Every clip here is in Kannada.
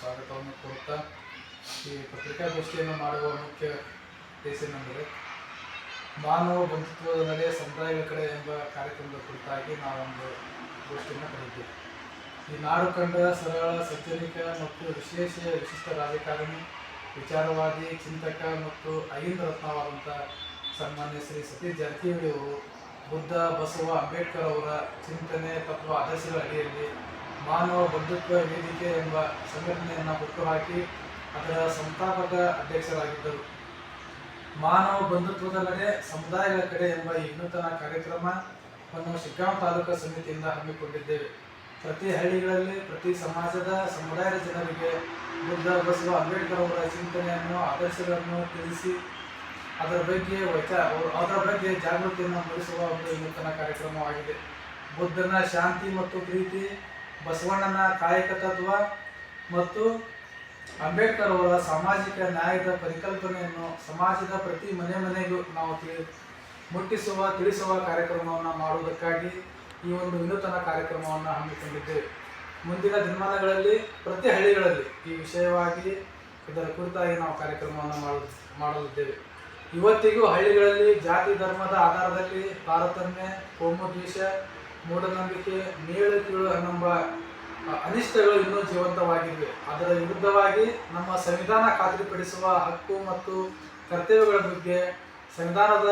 ಸ್ವಾಗತವನ್ನು ಕೊಡುತ್ತಾ ಈ ಪತ್ರಿಕಾಗೋಷ್ಠಿಯನ್ನು ಮಾಡುವ ಮುಖ್ಯ ಏನೆಂದರೆ ಮಾನವ ಬಂಧುತ್ವದ ನಡೆ ಸಮುದಾಯಗಳ ಕಡೆ ಎಂಬ ಕಾರ್ಯಕ್ರಮದ ಕುರಿತಾಗಿ ನಾವೊಂದು ಗೋಷ್ಠಿಯನ್ನು ಕರೆದಿದ್ದೇವೆ ಈ ನಾಡು ಕಂಡ ಸರಳ ಸಜ್ಜನಿಕ ಮತ್ತು ವಿಶೇಷ, ವಿಶಿಷ್ಟ ರಾಜಕಾರಣಿ, ವಿಚಾರವಾದಿ, ಚಿಂತಕ ಮತ್ತು ಅಹಿಂದ ರತ್ನವಾದಂಥ ಸನ್ಮಾನ್ಯ ಶ್ರೀ ಸತೀಶ್ ಜಾರಕಿಹೊಳಿ ಅವರು ಬುದ್ಧ, ಬಸವ, ಅಂಬೇಡ್ಕರ್ ಅವರ ಚಿಂತನೆ ತತ್ವ, ಆದರ್ಶಗಳ ಅಡಿಯಲ್ಲಿ ಮಾನವ ಬಂಧುತ್ವ ವೇದಿಕೆ ಎಂಬ ಸಂಘಟನೆಯನ್ನು ಹುಟ್ಟುಹಾಕಿ ಅದರ ಸಂಸ್ಥಾಪಕ ಅಧ್ಯಕ್ಷರಾಗಿದ್ದರು. ಮಾನವ ಬಂಧುತ್ವದ ಕಡೆ ಸಮುದಾಯಗಳ ಕಡೆ ಎಂಬ ಈ ವಿನೂತನ ಕಾರ್ಯಕ್ರಮವನ್ನು ಶಿಗ್ಗಾಂವ್ ತಾಲೂಕು ಸಮಿತಿಯಿಂದ ಹಮ್ಮಿಕೊಂಡಿದ್ದೇವೆ. ಪ್ರತಿ ಹಳ್ಳಿಗಳಲ್ಲಿ ಪ್ರತಿ ಸಮಾಜದ ಸಮುದಾಯದ ಜನರಿಗೆ ಬುದ್ಧ ಬಸವ ಅಂಬೇಡ್ಕರ್ ಅವರ ಚಿಂತನೆಯನ್ನು, ಆದರ್ಶಗಳನ್ನು ತಿಳಿಸಿ ಅದರ ಬಗ್ಗೆ ಅದರ ಬಗ್ಗೆ ಜಾಗೃತಿಯನ್ನು ಮೂಡಿಸುವ ಒಂದು ವಿನೂತನ ಕಾರ್ಯಕ್ರಮವಾಗಿದೆ. ಬುದ್ಧನ ಶಾಂತಿ ಮತ್ತು ಪ್ರೀತಿ ಬಸವಣ್ಣನ ಕಾಯಕ ತತ್ವ ಮತ್ತು ಅಂಬೇಡ್ಕರ್ ಅವರ ಸಾಮಾಜಿಕ ನ್ಯಾಯದ ಪರಿಕಲ್ಪನೆಯನ್ನು ಸಮಾಜದ ಪ್ರತಿ ಮನೆ ಮನೆಗೂ ನಾವು ತಿಳಿ, ಮುಟ್ಟಿಸುವ, ತಿಳಿಸುವ ಕಾರ್ಯಕ್ರಮವನ್ನು ಮಾಡುವುದಕ್ಕಾಗಿ ಈ ಒಂದು ವಿನೂತನ ಕಾರ್ಯಕ್ರಮವನ್ನು ಹಮ್ಮಿಕೊಂಡಿದ್ದೇವೆ. ಮುಂದಿನ ದಿನಮಾನಗಳಲ್ಲಿ, ಪ್ರತಿ ಹಳ್ಳಿಗಳಲ್ಲಿ ಈ ವಿಷಯವಾಗಿ ಇದರ ಕುರಿತಾಗಿ ನಾವು ಕಾರ್ಯಕ್ರಮವನ್ನು ಮಾಡು ಮಾಡಲಿದ್ದೇವೆ. ಇವತ್ತಿಗೂ ಹಳ್ಳಿಗಳಲ್ಲಿ ಜಾತಿ, ಧರ್ಮದ ಆಧಾರದಲ್ಲಿ ತಾರತಮ್ಯ ಕೋಮುದ್ವೇಷ ಮೂಢನಂಬಿಕೆ, ಮೇಳು ಕೀಳು ಅನಿಷ್ಟಗಳು ಇನ್ನೂ ಜೀವಂತವಾಗಿವೆ ಅದರ ವಿರುದ್ಧವಾಗಿ ನಮ್ಮ ಸಂವಿಧಾನ ಖಾತ್ರಿಪಡಿಸುವ ಹಕ್ಕು ಮತ್ತು ಕರ್ತವ್ಯಗಳ ಬಗ್ಗೆ, ಸಂವಿಧಾನದ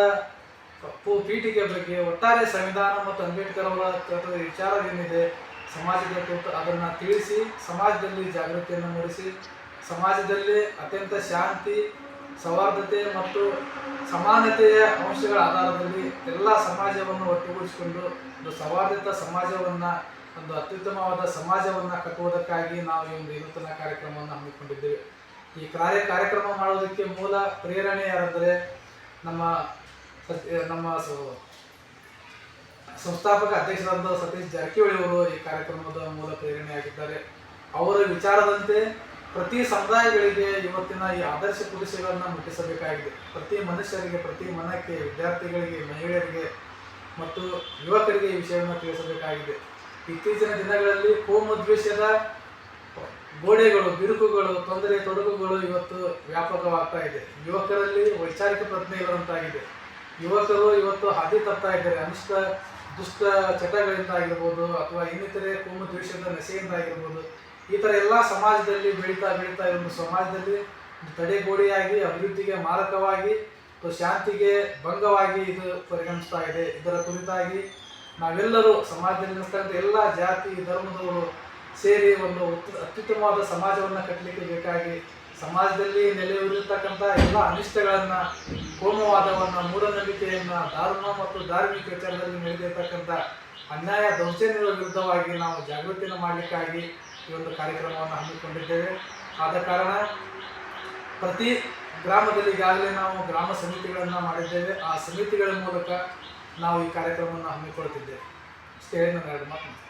ತಪ್ಪು ಪೀಠಿಕೆ ಬಗ್ಗೆ ಒಟ್ಟಾರೆ ಸಂವಿಧಾನ ಮತ್ತು ಅಂಬೇಡ್ಕರ್ ಅವರ ತತ್ವದ ವಿಚಾರವೇನಿದೆ, ಸಮಾಜದ ಕುರಿತು ಅದನ್ನು ತಿಳಿಸಿ, ಸಮಾಜದಲ್ಲಿ ಜಾಗೃತಿಯನ್ನು ಮೂಡಿಸಿ, ಸಮಾಜದಲ್ಲಿ ಅತ್ಯಂತ ಶಾಂತಿ ಸೌಹಾರ್ದತೆ ಮತ್ತು ಸಮಾನತೆಯ ಅಂಶಗಳ ಆಧಾರದಲ್ಲಿ ಎಲ್ಲ ಸಮಾಜವನ್ನು ಒಟ್ಟುಗೂಡಿಸಿಕೊಂಡು ಒಂದು ಸೌಹಾರ್ದತ ಸಮಾಜವನ್ನು, ಒಂದು ಅತ್ಯುತ್ತಮವಾದ ಸಮಾಜವನ್ನು ಕಟ್ಟುವುದಕ್ಕಾಗಿ ನಾವು ಈ ಒಂದು ವಿನೂತನ ಕಾರ್ಯಕ್ರಮವನ್ನು ಹಮ್ಮಿಕೊಂಡಿದ್ದೇವೆ. ಈ ಕಾರ್ಯ, ಕಾರ್ಯಕ್ರಮ ಮಾಡೋದಕ್ಕೆ ಮೂಲ ಪ್ರೇರಣೆ ಯಾರಂದರೆ ನಮ್ಮ ನಮ್ಮ ಸಂಸ್ಥಾಪಕ ಅಧ್ಯಕ್ಷರಾದ ಸತೀಶ್ ಜಾರಕಿಹೊಳಿ ಅವರು ಈ ಕಾರ್ಯಕ್ರಮದ ಮೂಲ ಪ್ರೇರಣೆಯಾಗಿದ್ದಾರೆ. ಅವರ ವಿಚಾರದಂತೆ ಪ್ರತಿ ಸಮುದಾಯಗಳಿಗೆ ಇವತ್ತಿನ ಈ ಆದರ್ಶ ಪುರುಷಗಳನ್ನು ಮುಟ್ಟಿಸಬೇಕಾಗಿದೆ. ಪ್ರತಿ ಮನುಷ್ಯರಿಗೆ, ಪ್ರತಿ ಮನಕ್ಕೆ, ವಿದ್ಯಾರ್ಥಿಗಳಿಗೆ, ಮಹಿಳೆಯರಿಗೆ ಮತ್ತು ಯುವಕರಿಗೆ ಈ ವಿಷಯವನ್ನು ತಿಳಿಸಬೇಕಾಗಿದೆ. ಇತ್ತೀಚಿನ ದಿನಗಳಲ್ಲಿ ಕೋಮದ್ವೇಷದ ಗೋಡೆಗಳು, ಬಿರುಕುಗಳು, ತೊಂದರೆ, ತೊಡಕುಗಳು ಇವತ್ತು ವ್ಯಾಪಕವಾಗ್ತಾ ಇದೆ. ಯುವಕರಲ್ಲಿ ವೈಚಾರಿಕ ಪ್ರಜ್ಞೆ ಇರುವಂತಾಗಿದೆ. ಯುವಕರು ಇವತ್ತು ಹಾದಿ ತರ್ತಾ ಇದ್ದಾರೆ. ಅನಿಷ್ಟ, ದುಷ್ಟ ಚಟಗಳಿಂದ ಆಗಿರ್ಬೋದು ಅಥವಾ ಇನ್ನಿತರೆ ಕೋಮದ್ವೇಷದ ನಶೆಯಿಂದ ಆಗಿರ್ಬೋದು. ಈ ಥರ ಎಲ್ಲ ಸಮಾಜದಲ್ಲಿ ಬೆಳೀತಾ ಬೆಳೀತಾ ಒಂದು ಸಮಾಜದಲ್ಲಿ ತಡೆಗೋಡೆಯಾಗಿ, ಅಭಿವೃದ್ಧಿಗೆ ಮಾರಕವಾಗಿ ಶಾಂತಿಗೆ ಭಂಗವಾಗಿ ಇದು ಪರಿಗಣಿಸ್ತಾ ಇದೆ. ಇದರ ಕುರಿತಾಗಿ ನಾವೆಲ್ಲರೂ ಸಮಾಜದಲ್ಲಿ ಎಲ್ಲ ಜಾತಿ, ಧರ್ಮದವರು ಸೇರಿ ಒಂದು ಅತ್ಯುತ್ತಮವಾದ ಸಮಾಜವನ್ನು ಕಟ್ಟಲಿಕ್ಕೆ ಬೇಕಾಗಿ ಸಮಾಜದಲ್ಲಿ ನೆಲೆಯೂರಿರ್ತಕ್ಕಂಥ ಎಲ್ಲ ಅನಿಷ್ಟಗಳನ್ನು, ಕೋಮವಾದವನ್ನು, ಮೂಢನಂಬಿಕೆಯನ್ನು, ಧರ್ಮ ಮತ್ತು ಧಾರ್ಮಿಕ ವಿಚಾರದಲ್ಲಿ ನಡೆದಿರ್ತಕ್ಕಂಥ ಅನ್ಯಾಯ ದೌರ್ಜನ್ಯಗಳ ವಿರುದ್ಧವಾಗಿ ನಾವು ಜಾಗೃತಿಯನ್ನು ಮಾಡಲಿಕ್ಕಾಗಿ ಈ ಒಂದು ಕಾರ್ಯಕ್ರಮವನ್ನು ಹಮ್ಮಿಕೊಂಡಿದ್ದೇವೆ. ಆದ ಕಾರಣ ಪ್ರತಿ ಗ್ರಾಮದಲ್ಲಿ ಈಗಾಗಲೇ ನಾವು ಗ್ರಾಮ ಸಮಿತಿಗಳನ್ನು ಮಾಡಿದ್ದೇವೆ. ಆ ಸಮಿತಿಗಳ ಮೂಲಕ ನಾವು ಈ ಕಾರ್ಯಕ್ರಮವನ್ನು ಹಮ್ಮಿಕೊಳ್ತಿದ್ದೇವೆ. ಇಷ್ಟೇ ನನ್ನ ನಾನು ಎರಡು ಮಾತು.